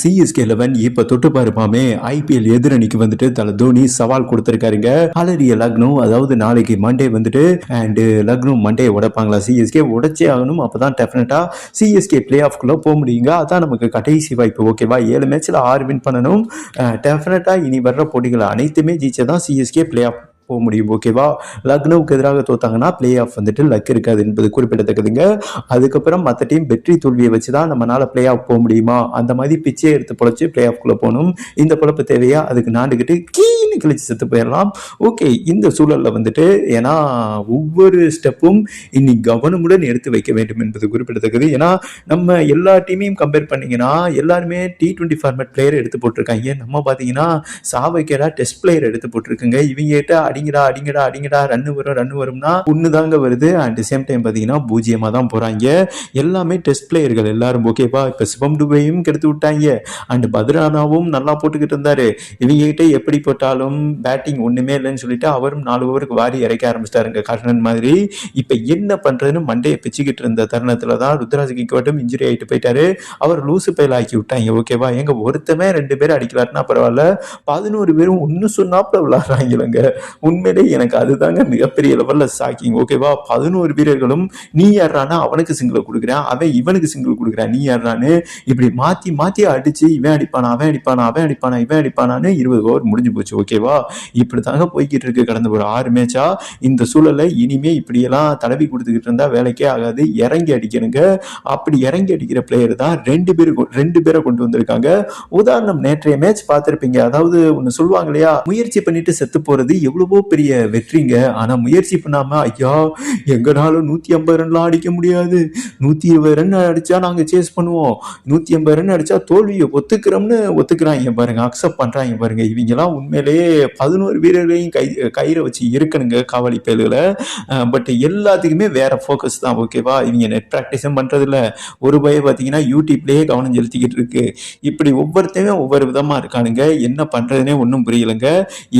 CSK eleven இப்ப தொட்டு பாருப்பாமே IPL எதிரணிக்கு வந்துட்டு தல தோனி சவால் கொடுத்திருக்காருங்க. அலரிய லக்னோ அதாவது நாளைக்கு மண்டே வந்துட்டு அண்ட் லக்னோ மண்டே உடைப்பாங்களா? சிஎஸ்கே உடைச்சே ஆகணும் அப்பதான் டெஃபினட்டா சிஎஸ்கே பிளே ஆஃப்குள்ள போக முடியுங்க. அதான் நமக்கு கடைசி வாய்ப்பு ஓகேவா ஏழு மேட்ச்ல ஆறு வின் பண்ணணும். டெஃபினட்டா இனி வர்ற போட்டிகள் அனைத்துமே ஜெயிச்சதான் சிஎஸ்கே பிளே ஆஃப் போக முடியும் ஓகேவா லக்னோவுக்கு எதிராக தோத்தாங்கன்னா பிளே ஆஃப் வந்துட்டு லக் இருக்காது என்பது குறிப்பிடத்தக்கதுங்க. அதுக்கப்புறம் மற்ற டீம் வெற்றி தோல்வியை வச்சு தான் நம்மளால பிளே ஆஃப் போக முடியுமா? அந்த மாதிரி பிச்சை எடுத்து பொழைச்சு பிளே ஆஃப்குள்ளே போகணும். இந்த பொழப்பு தேவையா? அதுக்கு நாண்டுக்கிட்டு கீழே கிழிச்சு செத்து போயிடலாம். ஓகே இந்த சூழலில் வந்துட்டு ஏன்னா ஒவ்வொரு ஸ்டெப்பும் இனி கவனமுடன் எடுத்து வைக்க வேண்டும் என்பது குறிப்பிடத்தக்கது. ஏன்னா நம்ம எல்லா டீமையும் கம்பேர் பண்ணிங்கன்னா எல்லாருமே டி ட்வெண்ட்டி ஃபார்மேட் பிளேயர் எடுத்து போட்டிருக்காங்க. நம்ம பார்த்தீங்கன்னா சாவைக்கேடா டெஸ்ட் பிளேயர் எடுத்து போட்டிருக்குங்க. இவங்க கிட்ட அடிங்கடா அடிங்கடா அடிங்கடா ரன்னு வரும் ரன்னு வரும்னா ஒன்று தாங்க வருது அண்ட் சேம் டைம் பார்த்தீங்கன்னா பூஜ்ஜியமாக தான் போகிறாங்க எல்லாமே டெஸ்ட் பிளேயர்கள் எல்லாரும் ஓகேவா இப்போ சிவம் டுபையும் கெடுத்து விட்டாங்க. அண்ட் பத்ரானாவும் நல்லா போட்டுக்கிட்டு இருந்தாரு. இவங்ககிட்ட எப்படி போட்டாலும் பேட்டிங் ஒன்றுமே இல்லைன்னு சொல்லிட்டு அவரும் நாலு ஓவருக்கு வாரி இறக்க ஆரம்பிச்சிட்டாருங்க கர்ணன் மாதிரி. இப்போ என்ன பண்ணுறதுன்னு மண்டையை பிச்சுக்கிட்டு இருந்த தருணத்தில் தான் ருத்ராஜ் கிக்கோட்டும் இன்ஜுரி ஆகிட்டு போயிட்டாரு. அவர் லூசு பயில் ஆக்கி விட்டாங்க ஓகேவா எங்க ஒருத்தமே ரெண்டு பேரும் அடிக்கலாருன்னா பரவாயில்ல. பதினோரு பேரும் ஒன்று சொன்னாப்புல விளாட்றாங்க உண்மையிலே எனக்கு அதுதாங்க மிகப்பெரிய லெவலில் ஷாக்கிங் ஓகேவா பதினோரு வீரர்களும் நீ யாரானா அவனுக்கு சிங்கிளை கொடுக்குறான். அவன் இவனுக்கு சிங்கிள் கொடுக்குறான். நீ யாரான்னு இப்படி மாற்றி மாற்றி அடிச்சு இவன் அடிப்பானா அவன் அடிப்பானா அவன் அடிப்பானா இவன் அடிப்பானான்னு இருபது ஓவர் முடிஞ்சு போச்சு. ஓகேவா இப்படி தாங்க போய்கிட்டு இருக்கு கடந்த ஒரு ஆறு மேட்சா இந்த சூழலை இனிமே இப்படியெல்லாம் தடவி கொடுத்துக்கிட்டு இருந்தால் வேலைக்கே ஆகாது. இறங்கி அடிக்கணுங்க. அப்படி இறங்கி அடிக்கிற பிளேயர் தான் ரெண்டு பேர் ரெண்டு பேரை கொண்டு வந்திருக்காங்க. உதாரணம் நேற்றைய மேட்ச் பார்த்துருப்பீங்க. அதாவது ஒன்று சொல்லுவாங்க இல்லையா? முயற்சி பண்ணிட்டு செத்து போகிறது எவ்வளவோ பெரிய வெற்றிங்க. ஆனால் முயற்சி பண்ணாம ஐயா எங்கனாலும் நூத்தி ஐம்பது ரன்லாம் அடிக்க முடியாது. நூத்தி இருபது ரன் அடிச்சா நாங்க சேஸ் பண்ணுவோம். நூத்தி ஐம்பது ரன் அடிச்சா தோல்வியை ஒத்துக்கிறோம்னு ஒத்துக்கிறாங்க பாருங்க. அக்செப்ட் பண்றாங்க பாருங்க. இவங்கெல்லாம் உண்மையிலேயே பதினோரு வீரர்களையும் கை கயிறை வச்சு இருக்கணுங்க காவலி பேலுகளை பட் எல்லாத்துக்குமே வேற ஃபோக்கஸ் தான் ஓகேவா இவங்க நெட் ப்ராக்டிஸும் பண்றது இல்ல ஒரு பய பார்த்தீங்கன்னா யூடியூப்லயே கவனம் செலுத்திக்கிட்டு இருக்கு. இப்படி ஒவ்வொருத்தையுமே ஒவ்வொரு விதமா இருக்கானுங்க. என்ன பண்ணுறதுனே ஒன்றும் புரியலைங்க.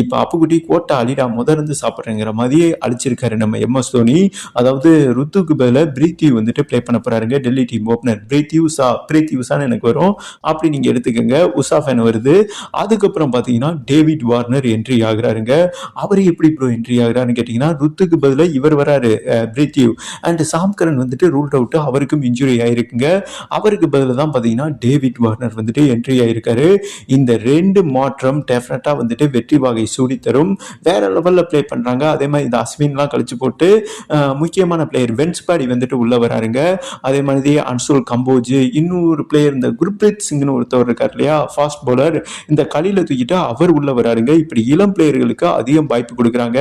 இப்போ அப்புக்குட்டி கோட்டை அலிடா முதர்ந்து சாப்பிட்றேங்கிற மாதிரியே அழிச்சிருக்காரு நம்ம எம்எஸ் தோனி. அதாவது ருத்துக்கு பதிலாக பிரீத்தி வந்துட்டு ப்ளே பண்ண போறாருங்க. டெல்லி டீம் ஓப்பனர் பிரீத்தி உஷா பிரீத்தி உஷான்னு எனக்கு வரும். அப்படி நீங்க எடுத்துக்கோங்க. உஷா ஃபேன் வருது. அதுக்கப்புறம் பார்த்தீங்கன்னா டேவிட் வார்னர் என்ட்ரி ஆகுறாருங்க. அவர் எப்படி ப்ரோ என்ட்ரி ஆகுறாருன்னு கேட்டிங்கன்னா ருத்துக்கு பதிலாக இவர் வராரு பிரீத்தியூ அண்ட் சாம்கரன் வந்துட்டு ரூல்ட் அவுட் அவருக்கும் இன்ஜுரி ஆயிருக்குங்க. அவருக்கு பதிலாக தான் பார்த்தீங்கன்னா டேவிட் வார்னர் வந்துட்டு என்ட்ரி ஆயிருக்காரு. இந்த ரெண்டு மாற்றம் டெஃபினட்டாக வந்துட்டு வெற்றி வாகை சூடி தரும் வேற லெவலில் ப்ளே பண்ணுறாங்க அதே மாதிரி இந்த அஸ்வின்லாம் கழிச்சு போட்டு முக்கியமான பிளேயர் வென்ஸ்பாடி வந்துட்டு உள்ள வராருங்க. அதே மாதிரி அன்சுல் கம்போஜ் இன்னொரு பிளேயர் இந்த குர்பிரீத் சிங்னு ஒருத்தவர் இருக்கார் இல்லையா ஃபாஸ்ட் பவுலர் இந்த களியில் தூக்கிட்டு அவர் உள்ள வராருங்க. இப்படி இளம் பிளேயர்களுக்கு அதிகம் வாய்ப்பு கொடுக்குறாங்க.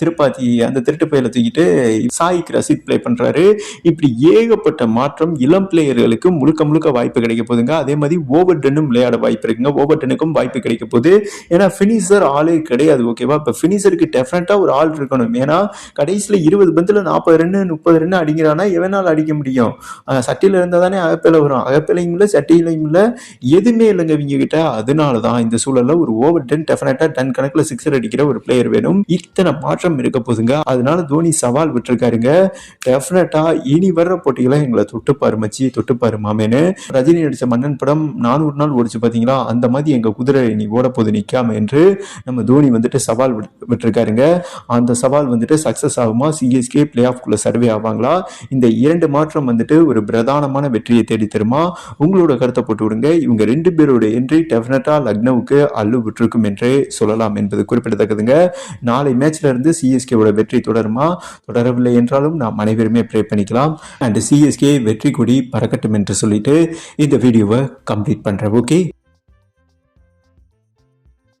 திருப்பாத்தி அந்த திருட்டு பயில தூக்கிட்டு சாய்க்கு ரசித் ப்ளே பண்றாரு. இப்படி ஏகப்பட்ட மாற்றம் இளம் பிளேயர்களுக்கு முழுக்க முழுக்க வாய்ப்பு கிடைக்க போகுதுங்க. அதே மாதிரி ஓவர் டென்னும் விளையாட வாய்ப்பு இருக்குங்க. ஓவர் டென்னுக்கும் வாய்ப்பு கிடைக்க போகுது. ஏன்னா ஃபினிஷர் ஆளே கிடையாது ஓகேவா இப்போ ஃபினிஷர் ஃபினிஷருக்கு டெஃபினட்டாக ஒரு ஆள் இருக்கணும். ஏன்னா கடைசியில் இருபது பந்தில் நாற்பது ரன்னு முப்பது ரன்னு அடிக்கிறான்னா எவனால் அடிக்க முடியும்? சட்டியில் இருந்தால் தானே அகப்பையில் வரும். அகப்பேலையும் இல்லை சட்டியிலையும் இல்லை. எதுவுமே இல்லைங்க இவங்க கிட்ட. அதனால தான் இந்த சூழலில் ஒரு ஓவர் டென் டெஃபினட்டாக டன் கணக்கில் சிக்ஸர் அடிக்கிற ஒரு பிளேயர் வேணும். இத்தனை மாற்றம் இருக்க போதுங்க. அதனால தோனி சவால் விட்டுருக்காருங்க. டெஃபினட்டாக இனி வர்ற போட்டிகளை எங்களை தொட்டுப்பாரு மச்சி. தொட்டுப்பாரு மாமேன்னு ரஜினி நடித்த மன்னன் படம் நானூறு நாள் ஓடிச்சு பார்த்தீங்களா அந்த மாதிரி எங்கள் குதிரை நீ ஓட போது நிற்காம என்று நம்ம தோனி வந்துட்டு சவால் விட்டு- இருக்காருங்க அந்த சவால் வந்துட்டு சக்ஸஸ் ஆகுமா? சிஎஸ்கே பிளே ஆஃப்குள்ள சர்வே ஆவாங்களா? இந்த இரண்டு மாற்றம் வந்துட்டு ஒரு பிரதானமான வெற்றியை தேடி தருமா? உங்களோட கருத்தை போட்டு விடுங்க. இவங்க ரெண்டு பேரோட என்ட்ரி டெஃபினட்டா லக்னவுக்கு அள்ளு விட்டுருக்கும் என்றே சொல்லலாம் என்பது குறிப்பிடத்தக்கதுங்க. நாளை மேட்ச்ல இருந்து சிஎஸ்கேவோட வெற்றி தொடருமா? தொடரவில்லை என்றாலும் நாம் அனைவருமே ப்ரே பண்ணிக்கலாம். அண்ட் சிஎஸ்கே வெற்றி கொடி பறக்கட்டும் என்று சொல்லிட்டு இந்த வீடியோவை கம்ப்ளீட் பண்றேன். ஓகே